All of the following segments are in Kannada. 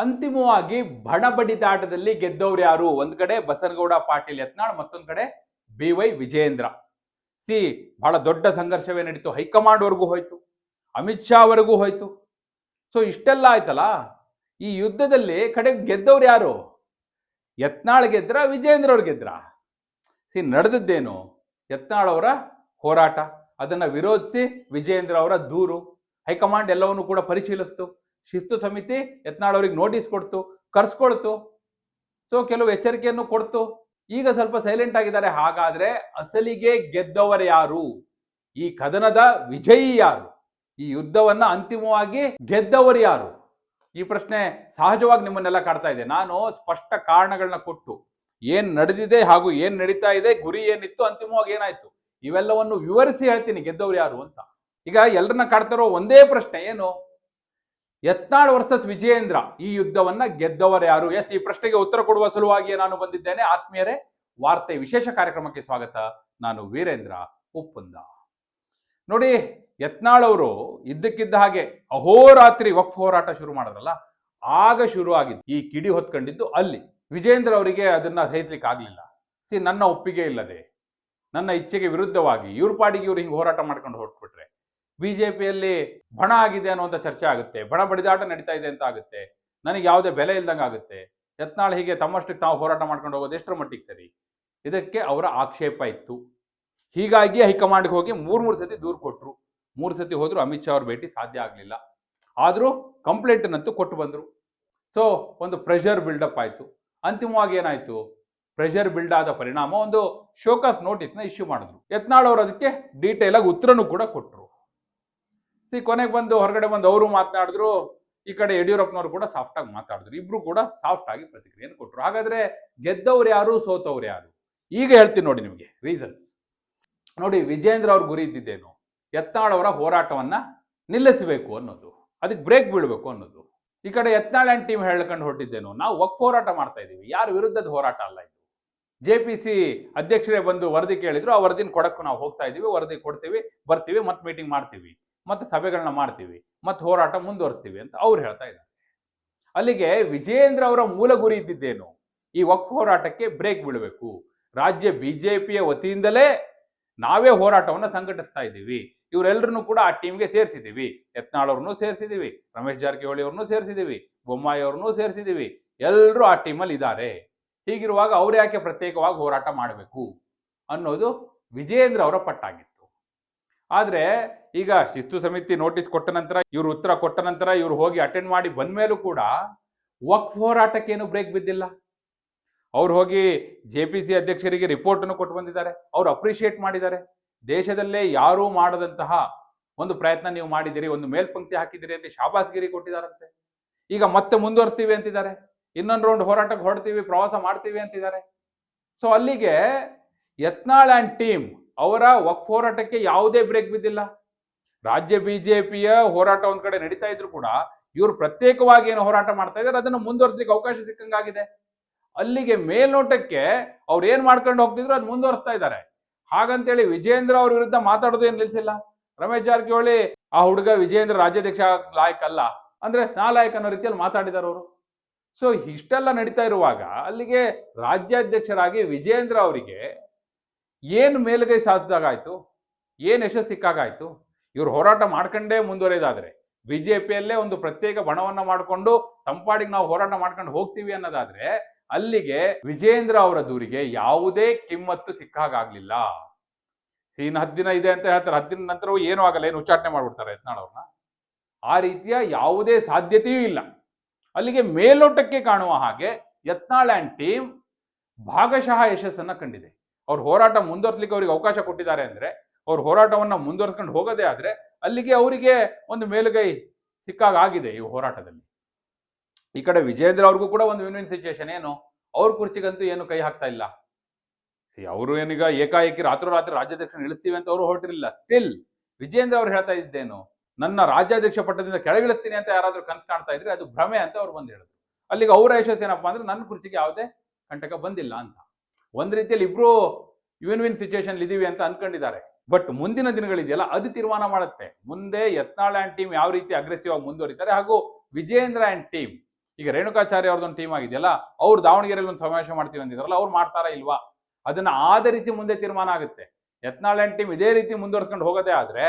ಅಂತಿಮವಾಗಿ ಬಣ ಬಡಿದಾಟದಲ್ಲಿ ಗೆದ್ದವ್ರು ಯಾರು? ಒಂದ್ ಕಡೆ ಬಸನಗೌಡ, ಪಾಟೀಲ್ ಯತ್ನಾಳ್, ಮತ್ತೊಂದ್ ಕಡೆ ಬಿ ವೈ ವಿಜಯೇಂದ್ರ. ಸಿ, ಬಹಳ ದೊಡ್ಡ ಸಂಘರ್ಷವೇ ನಡೀತು. ಹೈಕಮಾಂಡ್ ವರೆಗೂ ಹೋಯ್ತು. ಅಮಿತ್ ಶಾ ವರೆಗೂ ಹೋಯ್ತು. ಸೊ, ಇಷ್ಟೆಲ್ಲ ಆಯ್ತಲ್ಲ? ಈ ಯುದ್ಧದಲ್ಲಿ ಕಡೆ ಗೆದ್ದವ್ರು ಯಾರು? ಯತ್ನಾಳ್ ಗೆದ್ರ, ವಿಜಯೇಂದ್ರ ಅವ್ರು ಗೆದ್ರ? ಸಿ, ನಡೆದದ್ದೇನು? ಯತ್ನಾಳ್ ಅವರ ಹೋರಾಟ. ಅದನ್ನ ವಿರೋಧಿಸಿ ವಿಜಯೇಂದ್ರ ಅವರ ದೂರು. ಹೈಕಮಾಂಡ್ ಎಲ್ಲವನ್ನು ಕೂಡ ಪರಿಶೀಲಿಸ್ತು. ಶಿಸ್ತು ಸಮಿತಿ ಯತ್ನಾಳ್ ಅವ್ರಿಗೆ ನೋಟಿಸ್ ಕೊಡ್ತು, ಕರ್ಸ್ಕೊಳ್ತು. ಸೊ ಕೆಲವು ಎಚ್ಚರಿಕೆಯನ್ನು ಕೊಡ್ತು. ಈಗ ಸ್ವಲ್ಪ ಸೈಲೆಂಟ್ ಆಗಿದ್ದಾರೆ. ಹಾಗಾದ್ರೆ ಅಸಲಿಗೆ ಗೆದ್ದವರು ಯಾರು? ಈ ಕದನದ ವಿಜಯಿ ಯಾರು? ಈ ಯುದ್ಧವನ್ನ ಅಂತಿಮವಾಗಿ ಗೆದ್ದವರು ಯಾರು? ಈ ಪ್ರಶ್ನೆ ಸಹಜವಾಗಿ ನಿಮ್ಮನ್ನೆಲ್ಲ ಕಾಡ್ತಾ ಇದೆ. ನಾನು ಸ್ಪಷ್ಟ ಕಾರಣಗಳನ್ನ ಕೊಟ್ಟು ಏನ್ ನಡೆದಿದೆ ಹಾಗೂ ಏನ್ ನಡೀತಾ ಇದೆ, ಗುರಿ ಏನಿತ್ತು, ಅಂತಿಮವಾಗಿ ಏನಾಯ್ತು? ಇವೆಲ್ಲವನ್ನು ವಿವರಿಸಿ ಹೇಳ್ತೀನಿ. ಗೆದ್ದವ್ರು ಯಾರು ಅಂತ. ಈಗ ಎಲ್ಲರನ್ನ ಕಾಡ್ತಾರೋ ಒಂದೇ ಪ್ರಶ್ನೆ ಏನು? ಯತ್ನಾಳ್ ವರ್ಸಸ್ ವಿಜಯೇಂದ್ರ ಈ ಯುದ್ಧವನ್ನ ಗೆದ್ದವರು ಯಾರು? ಎಸ್, ಈ ಪ್ರಶ್ನೆಗೆ ಉತ್ತರ ಕೊಡುವ ಸಲುವಾಗಿಯೇ ನಾನು ಬಂದಿದ್ದೇನೆ. ಆತ್ಮೀಯರೇ, ವಾರ್ತೆ ವಿಶೇಷ ಕಾರ್ಯಕ್ರಮಕ್ಕೆ ಸ್ವಾಗತ. ನಾನು ವೀರೇಂದ್ರ ಉಪ್ಪುಂದ. ನೋಡಿ ಯತ್ನಾಳ್ ಅವರು ಇದ್ದಕ್ಕಿದ್ದ ಹಾಗೆ ಅಹೋರಾತ್ರಿ ವಕ್ಫ್ ಹೋರಾಟ ಶುರು ಮಾಡಿದ್ರಲ್ಲ, ಆಗ ಶುರು ಆಗಿದ್ದು, ಈ ಕಿಡಿ ಹೊತ್ಕೊಂಡಿದ್ದು ಅಲ್ಲಿ. ವಿಜೇಂದ್ರ ಅವರಿಗೆ ಅದನ್ನ ಸಹಿಸ್ಲಿಕ್ಕೆ ಆಗ್ಲಿಲ್ಲ. ಸಿ, ನನ್ನ ಒಪ್ಪಿಗೆ ಇಲ್ಲದೆ, ನನ್ನ ಇಚ್ಛೆಗೆ ವಿರುದ್ಧವಾಗಿ, ಇವ್ರ ಪಾಡಿಗೆ ಇವ್ರು ಹಿಂಗೆ ಹೋರಾಟ ಮಾಡ್ಕೊಂಡು ಹೊರಟ್ಬಿಟ್ರೆ. ಬಿಜೆಪಿಯಲ್ಲಿ ಬಣ ಆಗಿದೆ ಅನ್ನುವಂಥ ಚರ್ಚೆ ಆಗುತ್ತೆ. ಬಣ ಬಡಿದಾಟ ನಡೀತಾ ಇದೆ ಅಂತ ಆಗುತ್ತೆ. ನನಗೆ ಯಾವುದೇ ಬೆಲೆ ಇಲ್ದಂಗೆ ಆಗುತ್ತೆ. ಯತ್ನಾಳ್ ಹೀಗೆ ತಮ್ಮಷ್ಟಕ್ಕೆ ತಾವು ಹೋರಾಟ ಮಾಡ್ಕೊಂಡು ಹೋಗೋದು ಎಷ್ಟರ ಮಟ್ಟಿಗೆ ಸರಿ? ಇದಕ್ಕೆ ಅವರ ಆಕ್ಷೇಪ ಇತ್ತು. ಹೀಗಾಗಿ ಹೈಕಮಾಂಡ್ಗೆ ಹೋಗಿ ಮೂರು ಮೂರು ಸತಿ ದೂರು ಕೊಟ್ಟರು ಮೂರು ಸತಿ ಹೋದ್ರು ಅಮಿತ್ ಶಾ ಅವ್ರ ಭೇಟಿ ಸಾಧ್ಯ ಆಗಲಿಲ್ಲ. ಆದರೂ ಕಂಪ್ಲೇಂಟನ್ನಂತೂ ಕೊಟ್ಟು ಬಂದರು. ಸೊ ಒಂದು ಪ್ರೆಷರ್ ಬಿಲ್ಡಪ್ ಆಯಿತು. ಅಂತಿಮವಾಗಿ ಏನಾಯಿತು? ಪ್ರೆಷರ್ ಬಿಲ್ಡ್ ಆದ ಪರಿಣಾಮ ಒಂದು ಶೋಕಾಸ್ ನೋಟಿಸ್ನ ಇಶ್ಯೂ ಮಾಡಿದ್ರು. ಯತ್ನಾಳ್ ಅವರು ಅದಕ್ಕೆ ಡೀಟೇಲ್ ಆಗಿ ಉತ್ತರನೂ ಕೂಡ ಕೊಟ್ಟರು ಸಿ, ಕೊನೆಗೆ ಬಂದು ಹೊರಗಡೆ ಬಂದು ಅವರು ಮಾತನಾಡಿದ್ರು, ಈ ಕಡೆ ಯಡಿಯೂರಪ್ಪನವರು ಕೂಡ ಸಾಫ್ಟ್ ಆಗಿ ಮಾತಾಡಿದ್ರು. ಇಬ್ರು ಕೂಡ ಸಾಫ್ಟ್ ಆಗಿ ಪ್ರತಿಕ್ರಿಯೆಯನ್ನು ಕೊಟ್ಟರು ಹಾಗಾದ್ರೆ ಗೆದ್ದವ್ರು ಯಾರು, ಸೋತವ್ರು ಯಾರು? ಈಗ ಹೇಳ್ತೀನಿ ನೋಡಿ ನಿಮಗೆ ರೀಸನ್ಸ್ ನೋಡಿ ವಿಜೇಂದ್ರ ಅವ್ರ ಗುರಿ ಇದ್ದಿದ್ದೇನು? ಯತ್ನಾಳ್ ಅವರ ಹೋರಾಟವನ್ನ ನಿಲ್ಲಿಸಬೇಕು ಅನ್ನೋದು, ಅದಕ್ಕೆ ಬ್ರೇಕ್ ಬೀಳಬೇಕು ಅನ್ನೋದು. ಈ ಕಡೆ ಯತ್ನಾಳ್ ಆ್ಯಂಡ್ ಟೀಮ್ ಹೇಳ್ಕೊಂಡು ಹೊರಟಿದ್ದೇನು? ನಾವು ಒಕ್ ಹೋರಾಟ ಮಾಡ್ತಾ ಇದ್ದೀವಿ. ಯಾರ ವಿರುದ್ಧದ ಹೋರಾಟ ಅಲ್ಲ ಇದು. ಜೆ ಪಿ ಸಿ ಅಧ್ಯಕ್ಷರೇ ಬಂದು ವರದಿ ಕೇಳಿದ್ರು, ಆ ವರದಿನ ಕೊಡಕ್ಕೂ ನಾವು ಹೋಗ್ತಾ ಇದ್ದೀವಿ, ವರದಿ ಕೊಡ್ತೀವಿ, ಬರ್ತೀವಿ ಮತ್ತೆ ಮೀಟಿಂಗ್ ಮಾಡ್ತೀವಿ. ಮತ್ತೆ ಸಭೆಗಳನ್ನ ಮಾಡ್ತೀವಿ, ಮತ್ತೆ ಹೋರಾಟ ಮುಂದುವರಿಸ್ತೀವಿ ಅಂತ ಅವ್ರು ಹೇಳ್ತಾ ಇದ್ದಾರೆ. ಅಲ್ಲಿಗೆ ವಿಜಯೇಂದ್ರ ಅವರ ಮೂಲ ಗುರಿ ಇದ್ದಿದ್ದೇನು? ಈ ವಕ್ಫ್ ಹೋರಾಟಕ್ಕೆ ಬ್ರೇಕ್ ಬೀಳಬೇಕು. ರಾಜ್ಯ ಬಿಜೆಪಿಯ ವತಿಯಿಂದಲೇ ನಾವೇ ಹೋರಾಟವನ್ನ ಸಂಘಟಿಸ್ತಾ ಇದ್ದೀವಿ. ಇವರೆಲ್ಲರನ್ನೂ ಕೂಡ ಆ ಟೀಮ್ಗೆ ಸೇರಿಸಿದ್ದೀವಿ. ಯತ್ನಾಳ್ ಅವ್ರನ್ನೂ ಸೇರಿಸಿದ್ದೀವಿ, ರಮೇಶ್ ಜಾರಕಿಹೊಳಿ ಅವ್ರನ್ನೂ ಸೇರಿಸಿದ್ದೀವಿ, ಬೊಮ್ಮಾಯಿ ಅವ್ರನ್ನೂ ಸೇರಿಸಿದ್ದೀವಿ. ಎಲ್ಲರೂ ಆ ಟೀಮಲ್ಲಿ ಇದ್ದಾರೆ. ಹೀಗಿರುವಾಗ ಅವ್ರು ಯಾಕೆ ಪ್ರತ್ಯೇಕವಾಗಿ ಹೋರಾಟ ಮಾಡಬೇಕು ಅನ್ನೋದು ವಿಜಯೇಂದ್ರ ಅವರ ಪಟ್ಟಾಗಿತ್ತು. ಆದ್ರೆ ಈಗ ಶಿಸ್ತು ಸಮಿತಿ ನೋಟಿಸ್ ಕೊಟ್ಟ ನಂತರ, ಇವ್ರು ಉತ್ತರ ಕೊಟ್ಟ ನಂತರ ಇವ್ರು ಹೋಗಿ ಅಟೆಂಡ್ ಮಾಡಿ ಬಂದ ಮೇಲೂ ಕೂಡ ವಕ್ಫ್ ಹೋರಾಟಕ್ಕೇನು ಬ್ರೇಕ್ ಬಿದ್ದಿಲ್ಲ. ಅವ್ರು ಹೋಗಿ ಜೆ ಪಿ ಸಿ ಅಧ್ಯಕ್ಷರಿಗೆ ರಿಪೋರ್ಟ್ ಅನ್ನು ಕೊಟ್ಟು ಬಂದಿದ್ದಾರೆ. ಅವ್ರು ಅಪ್ರಿಷಿಯೇಟ್ ಮಾಡಿದ್ದಾರೆ. ದೇಶದಲ್ಲೇ ಯಾರೂ ಮಾಡದಂತಹ ಒಂದು ಪ್ರಯತ್ನ ನೀವು ಮಾಡಿದಿರಿ ಒಂದು ಮೇಲ್ಪಂಕ್ತಿ ಹಾಕಿದಿರಿ ಅಂತ ಶಾಬಾಸ್ಗಿರಿ ಕೊಟ್ಟಿದ್ದಾರಂತೆ. ಈಗ ಮತ್ತೆ ಮುಂದುವರಿಸ್ತೀವಿ ಅಂತಿದ್ದಾರೆ. ಇನ್ನೊಂದು ರೌಂಡ್ ಹೋರಾಟಕ್ಕೆ ಹೊರಡ್ತೀವಿ, ಪ್ರವಾಸ ಮಾಡ್ತೀವಿ ಅಂತಿದ್ದಾರೆ. ಸೊ ಅಲ್ಲಿಗೆ ಯತ್ನಾಳ್ ಆ್ಯಂಡ್ ಟೀಮ್ ಅವರ ವಕ್ ಹೋರಾಟಕ್ಕೆ ಯಾವುದೇ ಬ್ರೇಕ್ ಬಿದ್ದಿಲ್ಲ. ರಾಜ್ಯ ಬಿಜೆಪಿಯ ಹೋರಾಟ ಒಂದ್ ಕಡೆ ನಡೀತಾ ಇದ್ರು ಕೂಡ ಇವರು ಪ್ರತ್ಯೇಕವಾಗಿ ಏನು ಹೋರಾಟ ಮಾಡ್ತಾ ಇದ್ದಾರೆ, ಅದನ್ನು ಮುಂದುವರಿಸಲಿಕ್ಕೆ ಅವಕಾಶ ಸಿಕ್ಕಂಗಾಗಿದೆ. ಅಲ್ಲಿಗೆ ಮೇಲ್ನೋಟಕ್ಕೆ ಅವ್ರು ಏನ್ ಮಾಡ್ಕೊಂಡು ಹೋಗ್ತಿದ್ರು ಅದು ಮುಂದುವರಿಸ್ತಾ ಇದ್ದಾರೆ. ಹಾಗಂತೇಳಿ ವಿಜೇಂದ್ರ ಅವ್ರ ವಿರುದ್ಧ ಮಾತಾಡೋದು ಏನ್ ನಿಲ್ಸಿಲ್ಲ. ರಮೇಶ್ ಜಾರಕಿಹೊಳಿ ಆ ಹುಡುಗ ವಿಜೇಂದ್ರ ರಾಜ್ಯಾಧ್ಯಕ್ಷ ಲಾಯಕ್ ಅಲ್ಲ ಅಂದ್ರೆ ನಾಲಾಯಕ್ ಅನ್ನೋ ರೀತಿಯಲ್ಲಿ ಮಾತಾಡಿದಾರ ಅವರು. ಸೊ ಇಷ್ಟೆಲ್ಲ ನಡೀತಾ ಇರುವಾಗ ಅಲ್ಲಿಗೆ ರಾಜ್ಯಾಧ್ಯಕ್ಷರಾಗಿ ವಿಜೇಂದ್ರ ಅವರಿಗೆ ಏನು ಮೇಲುಗೈ ಸಾಧಿಸಿದಾಗಾಯ್ತು ಏನು ಯಶಸ್ಸು ಸಿಕ್ಕಾಗಾಯ್ತು ಇವರು ಹೋರಾಟ ಮಾಡ್ಕೊಂಡೇ ಮುಂದುವರೆಯೋದಾದ್ರೆ ಬಿಜೆಪಿಯಲ್ಲೇ ಒಂದು ಪ್ರತ್ಯೇಕ ಬಣವನ್ನ ಮಾಡಿಕೊಂಡು ತಂಪಾಡಿಗೆ ನಾವು ಹೋರಾಟ ಮಾಡ್ಕೊಂಡು ಹೋಗ್ತೀವಿ ಅನ್ನೋದಾದ್ರೆ ಅಲ್ಲಿಗೆ ವಿಜೇಂದ್ರ ಅವರ ದೂರಿಗೆ ಯಾವುದೇ ಕಿಮ್ಮತ್ತು ಸಿಕ್ಕಾಗಲಿಲ್ಲ ಇನ್ನು ಹತ್ತು ದಿನ ಇದೆ ಅಂತ ಹೇಳ್ತಾರೆ. ಹತ್ತು ದಿನ ನಂತರವೂ ಏನೂ ಆಗಲ್ಲ. ಏನು ಉಚ್ಚಾಟನೆ ಮಾಡ್ಬಿಡ್ತಾರೆ ಯತ್ನಾಳ್ ಅವ್ರನ್ನ. ಆ ರೀತಿಯ ಯಾವುದೇ ಸಾಧ್ಯತೆಯೂ ಇಲ್ಲ. ಅಲ್ಲಿಗೆ ಮೇಲೋಟಕ್ಕೆ ಕಾಣುವ ಹಾಗೆ ಯತ್ನಾಳ್ ಆ್ಯಂಡ್ ಟೀಮ್ ಭಾಗಶಃ ಯಶಸ್ಸನ್ನ ಕಂಡಿದೆ. ಅವ್ರ ಹೋರಾಟ ಮುಂದುವರ್ಸ್ಲಿಕ್ಕೆ ಅವ್ರಿಗೆ ಅವಕಾಶ ಕೊಟ್ಟಿದ್ದಾರೆ ಅಂದ್ರೆ, ಅವ್ರ ಹೋರಾಟವನ್ನ ಮುಂದುವರ್ಸ್ಕೊಂಡು ಹೋಗೋದೇ ಆದ್ರೆ, ಅಲ್ಲಿಗೆ ಅವರಿಗೆ ಒಂದು ಮೇಲುಗೈ ಸಿಕ್ಕಾಗ ಆಗಿದೆ ಈ ಹೋರಾಟದಲ್ಲಿ. ಈ ಕಡೆ ವಿಜೇಂದ್ರ ಅವ್ರಿಗೂ ಕೂಡ ಒಂದು ವಿನ್ ಸಿಚುಯೇಷನ್ ಏನು? ಅವ್ರ ಕುರ್ಚಿಗಂತೂ ಏನು ಕೈ ಹಾಕ್ತಾ ಇಲ್ಲ. ಅವರು ಏನೀಗ ಏಕಾಏಕಿ ರಾತ್ರೋರಾತ್ರಿ ರಾಜ್ಯಾಧ್ಯಕ್ಷನ ಇಳಿಸ್ತೀವಿ ಅಂತ ಅವರು ಹೊರಟಿರಲಿಲ್ಲ. ಸ್ಟಿಲ್ ವಿಜೇಂದ್ರ ಅವ್ರು ಹೇಳ್ತಾ ಇದ್ದೇನು, ನನ್ನ ರಾಜ್ಯಾಧ್ಯಕ್ಷ ಪಟ್ಟದಿಂದ ಕೆಳಗಿಳಿಸ್ತೀನಿ ಅಂತ ಯಾರಾದ್ರೂ ಕನಸು ಕಾಣ್ತಾ ಇದ್ರೆ ಅದು ಭ್ರಮೆ ಅಂತ ಅವ್ರು ಬಂದು ಹೇಳಿದ್ರು. ಅಲ್ಲಿಗೆ ಅವರ ಯಶಸ್ಸು ಏನಪ್ಪಾ ಅಂದ್ರೆ ನನ್ನ ಕುರ್ಚಿಗೆ ಯಾವುದೇ ಕಂಟಕ ಬಂದಿಲ್ಲ ಅಂತ. ಒಂದ್ ರೀತಿಯಲ್ಲಿ ಇಬ್ರು ಇವನ್ ವಿನ್ ಸಿಚುಯೇಷನ್ ಇದೀವಿ ಅಂತ ಅನ್ಕೊಂಡಿದ್ದಾರೆ. ಬಟ್ ಮುಂದಿನ ದಿನಗಳಿದೆಯಲ್ಲ, ಅದು ತೀರ್ಮಾನ ಮಾಡುತ್ತೆ. ಮುಂದೆ ಯತ್ನಾಳ್ ಆ್ಯಂಡ್ ಟೀಮ್ ಯಾವ ರೀತಿ ಅಗ್ರೆಸಿವ್ ಆಗಿ ಮುಂದುವರಿತಾರೆ ಹಾಗೂ ವಿಜೇಂದ್ರ ಆ್ಯಂಡ್ ಟೀಮ್ ಈಗ ರೇಣುಕಾಚಾರ್ಯ ಅವ್ರದ್ದೊಂದು ಟೀಮ್ ಆಗಿದೆಯಲ್ಲ, ಅವ್ರು ದಾವಣಗೆರೆಯಲ್ಲಿ ಒಂದು ಸಮಾವೇಶ ಮಾಡ್ತೀವಿ ಅಂದಿದ್ರಲ್ಲ, ಅವ್ರು ಮಾಡ್ತಾರಾ ಇಲ್ವಾ? ಅದನ್ನ ಆಧರಿಸಿ ಮುಂದೆ ತೀರ್ಮಾನ ಆಗುತ್ತೆ. ಯತ್ನಾಳ್ ಆ್ಯಂಡ್ ಟೀಮ್ ಇದೇ ರೀತಿ ಮುಂದುವರ್ಸ್ಕೊಂಡು ಹೋಗೋದೇ ಆದ್ರೆ,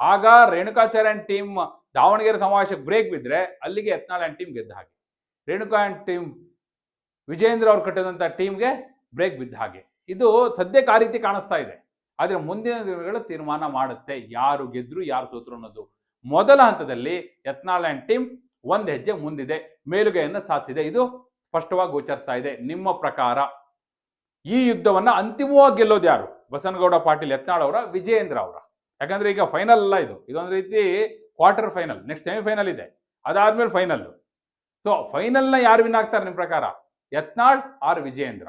ಆಗ ರೇಣುಕಾಚಾರ್ಯ ಆ್ಯಂಡ್ ಟೀಮ್ ದಾವಣಗೆರೆ ಸಮಾವೇಶಕ್ಕೆ ಬ್ರೇಕ್ ಬಿದ್ರೆ ಅಲ್ಲಿಗೆ ಯತ್ನಾಳ್ ಆ್ಯಂಡ್ ಟೀಮ್ ಗೆದ್ದ ಹಾಗೆ. ರೇಣುಕಾ ಆ್ಯಂಡ್ ಟೀಮ್ ವಿಜಯೇಂದ್ರ ಅವ್ರು ಕಟ್ಟಿದಂತ ಟೀಮ್ಗೆ ಬ್ರೇಕ್ ಬಿದ್ದ ಹಾಗೆ. ಇದು ಸದ್ಯಕ್ಕೆ ಆ ರೀತಿ ಕಾಣಿಸ್ತಾ ಇದೆ. ಆದ್ರೆ ಮುಂದಿನ ದಿನಗಳು ತೀರ್ಮಾನ ಮಾಡುತ್ತೆ ಯಾರು ಗೆದ್ರು, ಯಾರು ಸೋತ್ರು ಅನ್ನೋದು. ಮೊದಲ ಹಂತದಲ್ಲಿ ಯತ್ನಾಳ್ ಅಂಡ್ ಟೀಮ್ ಒಂದು ಹೆಜ್ಜೆ ಮುಂದಿದೆ. ಮೇಲುಗೈಯನ್ನು ಸಾಧಿಸಿದೆ. ಇದು ಸ್ಪಷ್ಟವಾಗಿ ಗೋಚರಿಸ್ತಾ ಇದೆ. ನಿಮ್ಮ ಪ್ರಕಾರ ಈ ಯುದ್ಧವನ್ನ ಅಂತಿಮವಾಗಿ ಗೆಲ್ಲೋದು ಯಾರು? ಬಸನಗೌಡ, ಪಾಟೀಲ್, ಯತ್ನಾಳ್ ಅವರ, ವಿಜಯೇಂದ್ರ ಅವರ? ಯಾಕಂದ್ರೆ ಈಗ ಫೈನಲ್ ಅಲ್ಲ ಇದು. ಇದೊಂದು ರೀತಿ ಕ್ವಾರ್ಟರ್ ಫೈನಲ್ ನೆಕ್ಸ್ಟ್ ಸೆಮಿಫೈನಲ್ ಇದೆ. ಅದಾದ್ಮೇಲೆ ಫೈನಲ್ ಸೊ ಫೈನಲ್ನ ಯಾರು ವಿನ್ ಆಗ್ತಾರೆ ನಿಮ್ಮ ಪ್ರಕಾರ? ಯತ್ನಾಳ್ ಆರ್ ವಿಜಯೇಂದ್ರ?